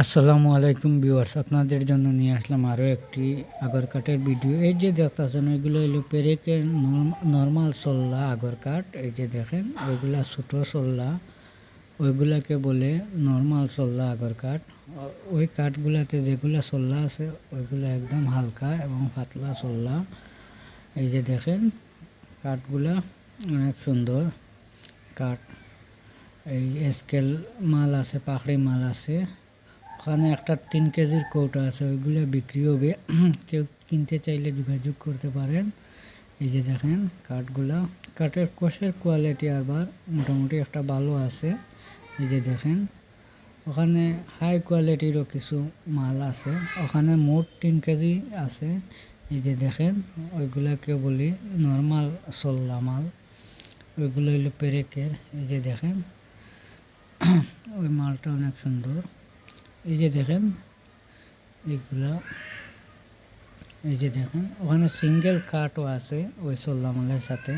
আসসালামু আলাইকুম ভিউয়ার্স, আপনাদের জন্য নিয়ে আসলাম আরও একটি আগর কাঠের ভিডিও। এই যে দেখতেছেন, ওইগুলো হলো পেরেকের নর্মাল সল্লা আগর কাঠ। এই যে দেখেন, ওইগুলা ছোটো সল্লা। ওইগুলাকে বলে নর্মাল চল্লা আগর কাঠ। ওই কাঠগুলাতে যেগুলা সল্লা আছে, ওইগুলো একদম হালকা এবং পাতলা সল্লা। এই যে দেখেন, কাঠগুলা অনেক সুন্দর কাঠ। এই স্কেল মাল আছে, পাখড়ি মাল আছে। ওখানে একটা তিন কেজির কৌটা আছে, ওইগুলো বিক্রি হবে। কেউ কিনতে চাইলে যোগাযোগ করতে পারেন। এই যে দেখেন কাঠগুলা। কাঠের কোষের কোয়ালিটি আবার মোটামুটি একটা ভালো আছে। এই যে দেখেন, ওখানে হাই কোয়ালিটিরও কিছু মাল আছে। ওখানে মোট তিন কেজি আছে। এই যে দেখেন, ওইগুলাকে বলি নর্মাল চল্লা মাল। ওইগুলো হইল পেরেকের। এই যে দেখেন, ওই মালটা অনেক সুন্দর। এই যে দেখেন এইগুলা এই যে দেখেন ওখানে সিঙ্গেল কাঠও আছে ওই সোল্লামালের সাথে।